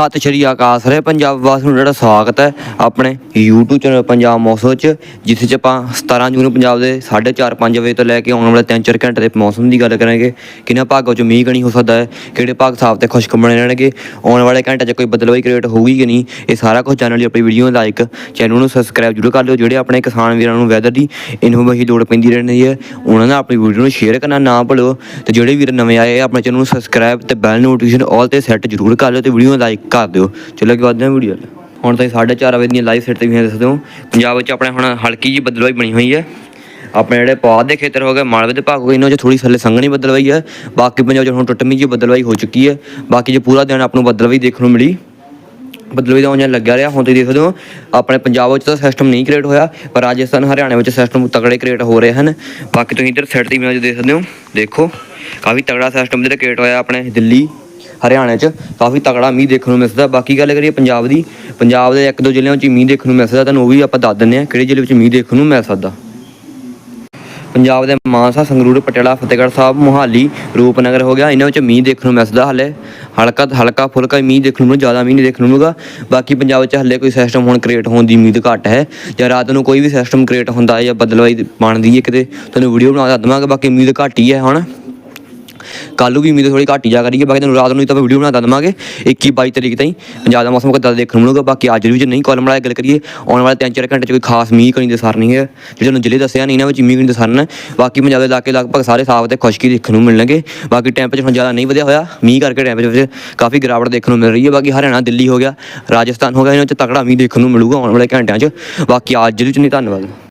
ਸਤਿ ਸ਼੍ਰੀ ਅਕਾਲ ਸਾਰੇ ਪੰਜਾਬ ਵਾਸੀਆਂ ਨੂੰ ਜਿਹੜਾ ਸਵਾਗਤ ਹੈ ਆਪਣੇ YouTube ਚੈਨਲ ਪੰਜਾਬ ਮੌਸਮ 'ਚ ਜਿਸ 'ਚ ਆਪਾਂ 17 ਜੂਨ ਨੂੰ ਪੰਜਾਬ ਦੇ 4:30 5 ਵਜੇ ਤੋਂ ਲੈ ਕੇ ਆਉਣ ਵਾਲੇ 3-4 ਘੰਟੇ ਦੇ ਮੌਸਮ ਦੀ ਗੱਲ ਕਰਾਂਗੇ। ਕਿਹਨਾਂ ਭਾਗਾਂ 'ਚ ਮੀਂਹ ਕਣੀ ਹੋ ਸਕਦਾ ਹੈ, ਕਿਹੜੇ ਭਾਗ ਸਾਫ਼ ਤੇ ਖੁਸ਼ਕ ਬਣੇ ਰਹਿਣਗੇ, ਆਉਣ ਵਾਲੇ ਘੰਟੇ 'ਚ ਕੋਈ ਬਦਲਾਅ ਕ੍ਰੀਏਟ ਹੋਊਗੀ ਕਿ ਨਹੀਂ, ਇਹ ਸਾਰਾ ਕੁਝ ਚੈਨਲ ਲਈ ਆਪਣੀ ਵੀਡੀਓ ਨੂੰ ਲਾਈਕ ਚੈਨਲ ਨੂੰ ਸਬਸਕ੍ਰਾਈਬ ਜ਼ਰੂਰ ਕਰ ਲਿਓ, ਜਿਹੜੇ ਆਪਣੇ ਕਿਸਾਨ ਵੀਰਾਂ ਨੂੰ ਵੈਦਰ ਦੀ ਇਨਫੋਰਮੇਸ਼ਨ ਲੋੜ ਪੈਂਦੀ ਰਹਿੰਦੀ ਹੈ, ਉਹਨਾਂ ਨਾਲ ਆਪਣੀ ਵੀਡੀਓ ਨੂੰ ਸ਼ੇਅਰ ਕਰਨਾ ਨਾ ਭੁੱਲੋ ਤੇ ਜਿਹੜੇ ਵੀਰ ਨਵੇਂ ਆਏ ਆਪਣੇ ਚੈਨਲ ਨੂੰ ਸਬਸਕ੍ਰਾਈਬ ਤੇ ਬੈਲ ਨੋਟੀਫਿਕੇਸ਼ਨ ਆਲ ਤੇ ਸੈੱਟ ਜ਼ਰੂਰ ਕਰ ਲਿਓ ਤੇ ਵੀਡੀਓ ਨੂੰ ਲਾਈਕ ਕਰ ਦਿਓ। ਚਲੋ ਕਿ ਵਧਦੇ ਹਾਂ ਵੀਡੀਓ ਵੱਲ ਹੁਣ ਤਾਈਂ 4:30 ਵਜੇ ਦੀਆਂ ਲਾਈਵ ਸੈੱਟ ਤੇ ਵੀ ਦੇਖ ਸਕਦੇ ਹੋ। ਪੰਜਾਬ ਵਿੱਚ ਆਪਣੇ ਹੁਣ ਹਲਕੀ ਜੀ ਬਦਲਵਾਈ ਬਣੀ ਹੋਈ ਹੈ। ਆਪਣੇ ਜਿਹੜੇ ਪੌਦ ਦੇ ਖੇਤਰ ਹੋ ਗਏ, ਮਾਲਵੇ ਦੇ ਭਾਗ ਹੋ ਗਏ, ਇਹਨਾਂ 'ਚ ਥੋੜੀ ਥੱਲੇ ਸੰਘਣੀ ਬਦਲਵਾਈ ਹੈ। ਬਾਕੀ ਪੰਜਾਬ 'ਚ ਹੁਣ ਟੁੱਟਮੀ ਜੀ ਬਦਲਵਾਈ ਹੋ ਚੁੱਕੀ ਹੈ। ਬਾਕੀ ਜੇ ਪੂਰਾ ਦਿਨ ਆਪ ਨੂੰ ਬਦਲਵਾਈ ਦੇਖਣ ਨੂੰ ਮਿਲੀ, ਬਦਲਵਾਈ ਦਾ ਉਂਝ ਲੱਗਿਆ ਰਿਹਾ। ਹੁਣ ਤੁਸੀਂ ਦੇਖ ਸਕਦੇ ਹੋ, ਆਪਣੇ ਪੰਜਾਬ ਵਿੱਚ ਤਾਂ ਸਿਸਟਮ ਨਹੀਂ ਕ੍ਰੀਏਟ ਹੋਇਆ, ਪਰ ਰਾਜਸਥਾਨ, ਹਰਿਆਣਾ ਵਿੱਚ ਸਿਸਟਮ ਤਕੜੇ ਕ੍ਰੀਏਟ ਹੋ ਰਹੇ ਹਨ। ਬਾਕੀ ਤੁਸੀਂ ਇੱਧਰ ਸਾਈਡ ਤੇ ਇਮੇਜ ਦੇਖ ਸਕਦੇ ਹੋ। ਦੇਖੋ, ਕਾਫੀ ਤਗੜਾ ਸਿਸਟਮ ਜਿਹੜਾ ਕ੍ਰੀਏਟ ਹੋਇਆ ਆਪਣੇ ਦਿੱਲੀ ਹਰਿਆਣਾ 'ਚ ਕਾਫੀ ਤਗੜਾ ਮੀਂਹ ਦੇਖਣ ਨੂੰ ਮਿਲਦਾ। ਬਾਕੀ ਗੱਲ ਕਰੀਏ ਪੰਜਾਬ ਦੀ, ਪੰਜਾਬ ਦੇ ਇੱਕ ਦੋ ਜ਼ਿਲ੍ਹਿਆਂ 'ਚ ਮੀਂਹ ਦੇਖਣ ਨੂੰ ਮਿਲ ਸਕਦਾ, ਤੁਹਾਨੂੰ ਉਹ ਵੀ ਆਪਾਂ ਦੱਸ ਦਿੰਦੇ ਹਾਂ ਕਿਹੜੇ ਜ਼ਿਲ੍ਹੇ ਵਿੱਚ ਮੀਂਹ ਦੇਖਣ ਨੂੰ ਮਿਲ ਸਕਦਾ। ਪੰਜਾਬ ਦੇ ਮਾਨਸਾ, ਸੰਗਰੂਰ, ਪਟਿਆਲਾ, ਫਤਿਹਗੜ੍ਹ ਸਾਹਿਬ, ਮੋਹਾਲੀ, ਰੂਪਨਗਰ ਹੋ ਗਿਆ, ਇਹਨਾਂ ਵਿੱਚ ਮੀਂਹ ਦੇਖਣ ਨੂੰ ਮਿਲਦਾ ਹਲੇ। ਹਲਕਾ ਹਲਕਾ ਫੁਲਕਾ ਹੀ ਮੀਂਹ ਦੇਖਣ ਨੂੰ ਜ਼ਿਆਦਾ ਮੀਂਹ ਨਹੀਂ ਦੇਖਣ ਨੂੰ ਮਿਲੂਗਾ ਬਾਕੀ ਪੰਜਾਬ ਵਿੱਚ ਹਲੇ ਕੋਈ ਸਿਸਟਮ ਹੁਣ ਕ੍ਰੀਏਟ ਹੋਣ ਦੀ ਉਮੀਦ ਘੱਟ ਹੈ। ਜਾਂ ਰਾਤ ਨੂੰ ਕੋਈ ਵੀ ਸਿਸਟਮ ਕ੍ਰੀਏਟ ਹੁੰਦਾ ਹੈ ਜਾਂ ਬਦਲਵਾਈ ਬਣਦੀ ਹੈ ਕਿਤੇ, ਤੁਹਾਨੂੰ ਵੀਡੀਓ ਬਣਾ ਕੇ ਦਵਾਂਗੇ, ਬਾਕੀ ਉਮੀਦ ਘੱਟ ਹੀ ਹੈ ਹੁਣ। ਕੱਲ੍ਹ ਨੂੰ ਵੀ ਉਮੀਦ ਥੋੜੀ ਘੱਟ ਹੀ ਜਾ ਕਰੀਏ, ਬਾਕੀ ਤੁਹਾਨੂੰ ਰਾਤ ਨੂੰ ਹੀ ਤਾਂ ਵੀਡੀਓ ਬਣਾ ਦਵਾਂਗੇ 21 22 ਤਰੀਕ ਤਾਈਂ। ਪੰਜਾਬ ਦਾ ਮੌਸਮ ਕਿੱਦਾਂ ਦੇਖਣ ਨੂੰ ਮਿਲੂਗਾ, ਬਾਕੀ ਅੱਜ ਵੀ ਜੇ ਨਹੀਂ ਕਾਲਮ ਵਾਲਾ ਗੱਲ ਕਰੀਏ, ਆਉਣ ਵਾਲੇ 3-4 ਘੰਟੇ 'ਚ ਕੋਈ ਖਾਸ ਮੀਂਹ ਕਣੀ ਦੇ ਸਰ ਨਹੀਂ ਹੈ। ਜਿਹੜੇ ਤੁਹਾਨੂੰ ਜ਼ਿਲ੍ਹੇ ਦੱਸਿਆ ਨਹੀਂ ਇਹਨਾਂ ਵਿੱਚ ਮੀਂਹ ਕਣੀ ਦੇ ਸਰਨ ਬਾਕੀ ਪੰਜਾਬ ਦੇ ਇਲਾਕੇ ਲਗਭਗ ਸਾਰੇ ਸਾਫ਼ ਤੇ ਖੁਸ਼ਕੀ ਦੇਖਣ ਨੂੰ ਮਿਲਣਗੇ। ਬਾਕੀ ਟੈਂਪਰੇਚਰ ਹੁਣ ਜ਼ਿਆਦਾ ਨਹੀਂ ਵਧਿਆ ਹੋਇਆ, ਮੀਂਹ ਕਰਕੇ ਟੈਂਪਰੇਚਰ ਵਿੱਚ ਕਾਫੀ ਗਿਰਾਵਟ ਦੇਖਣ ਨੂੰ ਮਿਲ ਰਹੀ ਹੈ। ਬਾਕੀ ਹਰਿਆਣਾ, ਦਿੱਲੀ ਹੋ ਗਿਆ, ਰਾਜਸਥਾਨ ਹੋ ਗਿਆ, ਇਹਨਾਂ 'ਚ ਤਕੜਾ ਮੀਂਹ ਦੇਖਣ ਨੂੰ ਮਿਲੂਗਾ ਆਉਣ ਵਾਲੇ ਘੰਟਿਆਂ 'ਚ। ਬਾਕੀ ਅੱਜ ਦੇ ਵਿੱਚ ਨਹੀਂ ਧੰਨਵਾਦ।